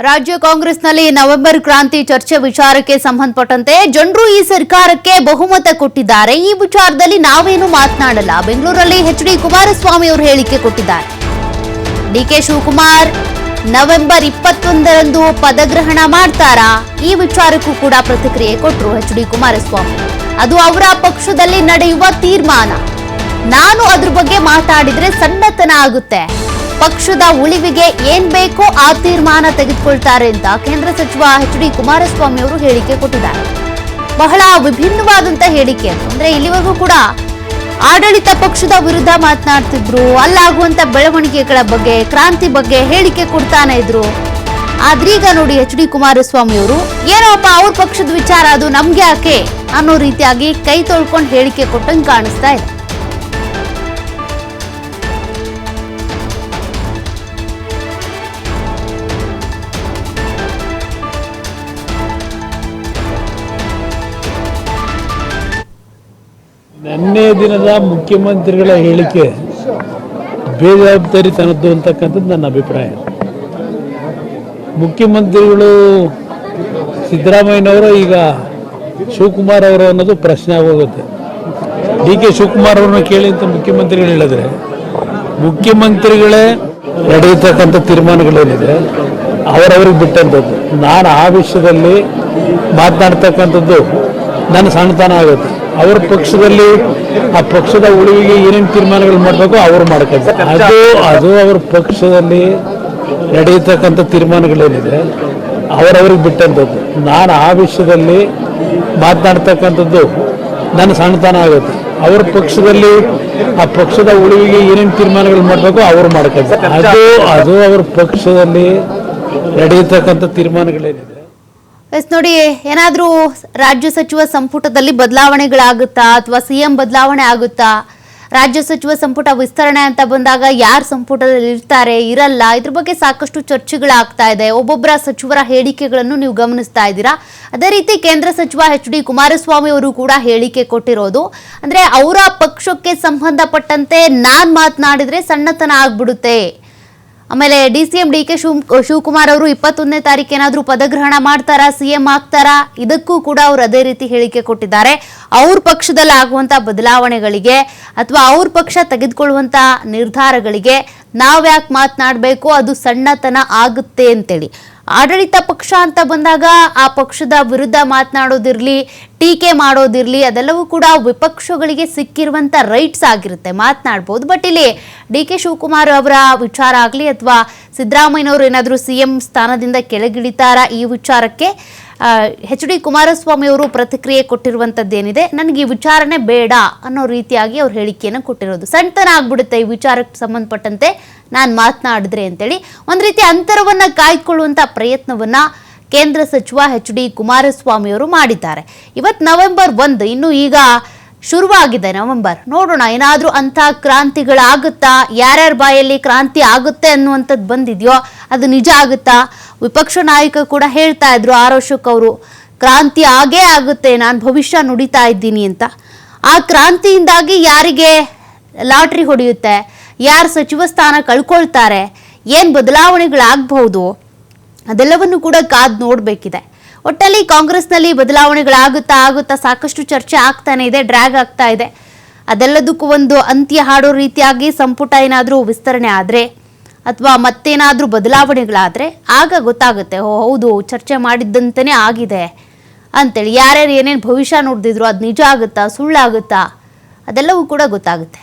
ರಾಜ್ಯ ಕಾಂಗ್ರೆಸ್ನಲ್ಲಿ ನವೆಂಬರ್ ಕ್ರಾಂತಿ ಚರ್ಚೆ ವಿಚಾರಕ್ಕೆ ಸಂಬಂಧಪಟ್ಟಂತೆ ಜನರು ಈ ಸರ್ಕಾರಕ್ಕೆ ಬಹುಮತ ಕೊಟ್ಟಿದ್ದಾರೆ. ಈ ವಿಚಾರದಲ್ಲಿ ನಾವೇನು ಮಾತನಾಡಲ್ಲ. ಬೆಂಗಳೂರಲ್ಲಿ ಎಚ್ ಡಿ ಕುಮಾರಸ್ವಾಮಿ ಅವರು ಹೇಳಿಕೆ ಕೊಟ್ಟಿದ್ದಾರೆ. ಡಿಕೆ ಶಿವಕುಮಾರ್, ನವೆಂಬರ್ ಇಪ್ಪತ್ತೊಂದರಂದು ಪದಗ್ರಹಣ ಮಾಡ್ತಾರಾ? ಈ ವಿಚಾರಕ್ಕೂ ಕೂಡ ಪ್ರತಿಕ್ರಿಯೆ ಕೊಟ್ಟರು ಎಚ್ ಡಿ ಕುಮಾರಸ್ವಾಮಿ. ಅದು ಅವರ ಪಕ್ಷದಲ್ಲಿ ನಡೆಯುವ ತೀರ್ಮಾನ. ನಾನು ಅದ್ರ ಬಗ್ಗೆ ಮಾತಾಡಿದ್ರೆ ಸಣ್ಣತನ ಆಗುತ್ತೆ. ಪಕ್ಷದ ಉಳಿವಿಗೆ ಏನ್ ಬೇಕೋ ಆ ತೀರ್ಮಾನ ತೆಗೆದುಕೊಳ್ತಾರೆ ಅಂತ ಕೇಂದ್ರ ಸಚಿವ ಎಚ್ ಡಿ ಕುಮಾರಸ್ವಾಮಿ ಅವರು ಹೇಳಿಕೆ ಕೊಟ್ಟಿದ್ದಾರೆ. ಬಹಳ ವಿಭಿನ್ನವಾದಂತ ಹೇಳಿಕೆ. ಅದು ಅಂದ್ರೆ ಇಲ್ಲಿವರೆಗೂ ಕೂಡ ಆಡಳಿತ ಪಕ್ಷದ ವಿರುದ್ಧ ಮಾತನಾಡ್ತಿದ್ರು, ಅಲ್ಲಾಗುವಂತ ಬೆಳವಣಿಗೆಗಳ ಬಗ್ಗೆ, ಕ್ರಾಂತಿ ಬಗ್ಗೆ ಹೇಳಿಕೆ ಕೊಡ್ತಾನೆ ಇದ್ರು. ಆದ್ರೀಗ ನೋಡಿ ಎಚ್ ಡಿ ಕುಮಾರಸ್ವಾಮಿ ಅವರು, ಏನೋಪ್ಪ ಅವ್ರ ಪಕ್ಷದ ವಿಚಾರ ಅದು ನಮ್ಗೆ ಯಾಕೆ ಅನ್ನೋ ರೀತಿಯಾಗಿ ಕೈ ತೊಳ್ಕೊಂಡು ಹೇಳಿಕೆ ಕೊಟ್ಟಂಗೆ ಕಾಣಿಸ್ತಾ ಇದೆ. ನಿನ್ನೆ ದಿನದ ಮುಖ್ಯಮಂತ್ರಿಗಳ ಹೇಳಿಕೆ ಬೇಜವಾಬ್ದಾರಿತನದ್ದು ಅಂತಕ್ಕಂಥದ್ದು ನನ್ನ ಅಭಿಪ್ರಾಯ. ಮುಖ್ಯಮಂತ್ರಿಗಳು ಸಿದ್ದರಾಮಯ್ಯನವರು ಈಗ ಶಿವಕುಮಾರ್ ಅವರು ಅನ್ನೋದು ಪ್ರಶ್ನೆ ಆಗೋಗುತ್ತೆ. ಡಿ ಕೆ ಶಿವಕುಮಾರ್ ಅವ್ರನ್ನ ಕೇಳಿ ಅಂತ ಮುಖ್ಯಮಂತ್ರಿಗಳು ಹೇಳಿದ್ರೆ, ಮುಖ್ಯಮಂತ್ರಿಗಳೇ ನಡೆಯತಕ್ಕಂಥ ತೀರ್ಮಾನಗಳೇನಿದೆ, ಅವರವ್ರಿಗೆ ಬಿಟ್ಟಂಥದ್ದು. ನಾನು ಆ ವಿಷಯದಲ್ಲಿ ಮಾತನಾಡ್ತಕ್ಕಂಥದ್ದು ನನ್ನ ಸಣ್ಣತನ ಆಗುತ್ತೆ. ಅವ್ರ ಪಕ್ಷದಲ್ಲಿ ಆ ಪಕ್ಷದ ಉಳಿವಿಗೆ ಏನೇನು ತೀರ್ಮಾನಗಳು ಮಾಡಬೇಕು ಅವರು ಮಾಡ್ಕೊಳ್ತಾರೆ ಅದು ಅದು ಅವ್ರ ಪಕ್ಷದಲ್ಲಿ ನಡೆಯತಕ್ಕಂಥ ತೀರ್ಮಾನಗಳೇನಿದೆ ಅವರವ್ರಿಗೆ ಬಿಟ್ಟಂಥದ್ದು. ನಾನು ಆ ವಿಷಯದಲ್ಲಿ ಮಾತನಾಡ್ತಕ್ಕಂಥದ್ದು ನನ್ನ ಸಣ್ಣತನ ಆಗುತ್ತೆ. ಅವ್ರ ಪಕ್ಷದಲ್ಲಿ ಆ ಪಕ್ಷದ ಉಳಿವಿಗೆ ಏನೇನು ತೀರ್ಮಾನಗಳು ಮಾಡಬೇಕು ಅವರು ಮಾಡ್ಕೊಳ್ತಾರೆ ಅದು ಅದು ಅವ್ರ ಪಕ್ಷದಲ್ಲಿ ನಡೆಯತಕ್ಕಂಥ ತೀರ್ಮಾನಗಳೇನಿದೆ. ಎಸ್, ನೋಡಿ, ಏನಾದರೂ ರಾಜ್ಯ ಸಚಿವ ಸಂಪುಟದಲ್ಲಿ ಬದಲಾವಣೆಗಳಾಗುತ್ತಾ ಅಥವಾ ಸಿಎಂ ಬದಲಾವಣೆ ಆಗುತ್ತಾ? ರಾಜ್ಯ ಸಚಿವ ಸಂಪುಟ ವಿಸ್ತರಣೆ ಅಂತ ಬಂದಾಗ ಯಾರು ಸಂಪುಟದಲ್ಲಿ ಇರ್ತಾರೆ, ಇರಲ್ಲ, ಇದ್ರ ಬಗ್ಗೆ ಸಾಕಷ್ಟು ಚರ್ಚೆಗಳಾಗ್ತಾ ಇದೆ. ಒಬ್ಬೊಬ್ಬರ ಸಚಿವರ ಹೇಳಿಕೆಗಳನ್ನು ನೀವು ಗಮನಿಸ್ತಾ ಇದ್ದೀರಾ? ಅದೇ ರೀತಿ ಕೇಂದ್ರ ಸಚಿವ ಎಚ್ ಡಿ ಕುಮಾರಸ್ವಾಮಿ ಅವರು ಕೂಡ ಹೇಳಿಕೆ ಕೊಟ್ಟಿರೋದು, ಅಂದರೆ ಅವರ ಪಕ್ಷಕ್ಕೆ ಸಂಬಂಧಪಟ್ಟಂತೆ ನಾನು ಮಾತನಾಡಿದರೆ ಸಣ್ಣತನ ಆಗ್ಬಿಡುತ್ತೆ. ಆಮೇಲೆ D C M D K Shiv, Shivakumar ಅವರು ಇಪ್ಪತ್ತೊಂದನೇ ತಾರೀಕು ಏನಾದರೂ ಪದಗ್ರಹಣ ಮಾಡ್ತಾರಾ ಸಿ ಎಂ ಆಗ್ತಾರಾ, ಇದಕ್ಕೂ ಕೂಡ ಅವರು ಅದೇ ರೀತಿ ಹೇಳಿಕೆ ಕೊಟ್ಟಿದ್ದಾರೆ. ಅವ್ರ ಪಕ್ಷದಲ್ಲಿ ಆಗುವಂತ ಬದಲಾವಣೆಗಳಿಗೆ ಅಥವಾ ಅವ್ರ ಪಕ್ಷ ತೆಗೆದುಕೊಳ್ಳುವಂಥ ನಿರ್ಧಾರಗಳಿಗೆ ನಾವ್ಯಾಕೆ ಮಾತನಾಡಬೇಕು, ಅದು ಸಣ್ಣತನ ಆಗುತ್ತೆ ಅಂತೇಳಿ. ಆಡಳಿತ ಪಕ್ಷ ಅಂತ ಬಂದಾಗ ಆ ಪಕ್ಷದ ವಿರುದ್ಧ ಮಾತನಾಡೋದಿರಲಿ, ಟೀಕೆ ಮಾಡೋದಿರಲಿ, ಅದೆಲ್ಲವೂ ಕೂಡ ವಿಪಕ್ಷಗಳಿಗೆ ಸಿಕ್ಕಿರುವಂತ ರೈಟ್ಸ್ ಆಗಿರುತ್ತೆ. ಮಾತನಾಡ್ಬೋದು. ಬಟ್ ಇಲ್ಲಿ ಡಿ ಕೆ ಶಿವಕುಮಾರ್ ಅವರ ವಿಚಾರ ಆಗಲಿ ಅಥವಾ ಸಿದ್ದರಾಮಯ್ಯನವರು ಏನಾದರೂ ಸಿ ಎಂ ಸ್ಥಾನದಿಂದ ಕೆಳಗಿಳಿತಾರ ಈ ವಿಚಾರಕ್ಕೆ? ಎಚ್ ಡಿ ಕುಮಾರಸ್ವಾಮಿ ಅವರು ಪ್ರತಿಕ್ರಿಯೆ ಕೊಟ್ಟಿರುವಂಥದ್ದೇನಿದೆ ನನಗೆ ಈ ವಿಚಾರಣೆ ಬೇಡ ಅನ್ನೋ ರೀತಿಯಾಗಿ ಅವ್ರ ಹೇಳಿಕೆಯನ್ನು ಕೊಟ್ಟಿರೋದು. ಸಣ್ಣತನ ಆಗ್ಬಿಡುತ್ತೆ ಈ ವಿಚಾರಕ್ಕೆ ಸಂಬಂಧಪಟ್ಟಂತೆ ನಾನು ಮಾತನಾಡಿದ್ರೆ ಅಂತೇಳಿ. ಒಂದು ರೀತಿ ಅಂತರವನ್ನ ಕಾಯ್ಕೊಳ್ಳುವಂಥ ಪ್ರಯತ್ನವನ್ನ ಕೇಂದ್ರ ಸಚಿವ ಎಚ್ ಡಿ ಕುಮಾರಸ್ವಾಮಿ ಅವರು ಮಾಡಿದ್ದಾರೆ. ಇವತ್ತು ನವೆಂಬರ್ ಒಂದು, ಇನ್ನು ಈಗ ಶುರುವಾಗಿದೆ ನವೆಂಬರ್. ನೋಡೋಣ, ಏನಾದರೂ ಅಂಥ ಕ್ರಾಂತಿಗಳಾಗುತ್ತಾ? ಯಾರ್ಯಾರ ಬಾಯಲ್ಲಿ ಕ್ರಾಂತಿ ಆಗುತ್ತೆ ಅನ್ನುವಂಥದ್ದು ಬಂದಿದೆಯೋ, ಅದು ನಿಜ ಆಗುತ್ತಾ? ವಿಪಕ್ಷ ನಾಯಕ ಕೂಡ ಹೇಳ್ತಾ ಇದ್ರು ಆರ್ ಅಶೋಕ್ ಅವರು, ಕ್ರಾಂತಿ ಆಗೇ ಆಗುತ್ತೆ, ನಾನು ಭವಿಷ್ಯ ನುಡಿತಾ ಇದ್ದೀನಿ ಅಂತ. ಆ ಕ್ರಾಂತಿಯಿಂದಾಗಿ ಯಾರಿಗೆ ಲಾಟ್ರಿ ಹೊಡೆಯುತ್ತೆ, ಯಾರು ಸಚಿವ ಸ್ಥಾನ ಕಳ್ಕೊಳ್ತಾರೆ, ಏನು ಬದಲಾವಣೆಗಳಾಗಬಹುದು, ಅದೆಲ್ಲವನ್ನು ಕೂಡ ಕಾದ್ ನೋಡಬೇಕಿದೆ. ಒಟ್ಟಲ್ಲಿ ಕಾಂಗ್ರೆಸ್ನಲ್ಲಿ ಬದಲಾವಣೆಗಳಾಗುತ್ತಾ ಆಗುತ್ತಾ ಸಾಕಷ್ಟು ಚರ್ಚೆ ಆಗ್ತಾನೆ ಇದೆ, ಡ್ರ್ಯಾಗ್ ಆಗ್ತಾ ಇದೆ. ಅದೆಲ್ಲದಕ್ಕೂ ಒಂದು ಅಂತ್ಯ ಹಾಡೋ ರೀತಿಯಾಗಿ ಸಂಪುಟ ಏನಾದರೂ ವಿಸ್ತರಣೆ ಆದರೆ ಅಥವಾ ಮತ್ತೇನಾದರೂ ಬದಲಾವಣೆಗಳಾದರೆ ಆಗ ಗೊತ್ತಾಗುತ್ತೆ, ಓ ಹೌದು, ಚರ್ಚೆ ಮಾಡಿದ್ದಂತೆಯೇ ಆಗಿದೆ ಅಂತೇಳಿ. ಯಾರ್ಯಾರು ಏನೇನು ಭವಿಷ್ಯ ನೋಡಿದ್ರು ಅದು ನಿಜ ಆಗುತ್ತಾ ಸುಳ್ಳಾಗುತ್ತಾ ಅದೆಲ್ಲವೂ ಕೂಡ ಗೊತ್ತಾಗುತ್ತೆ.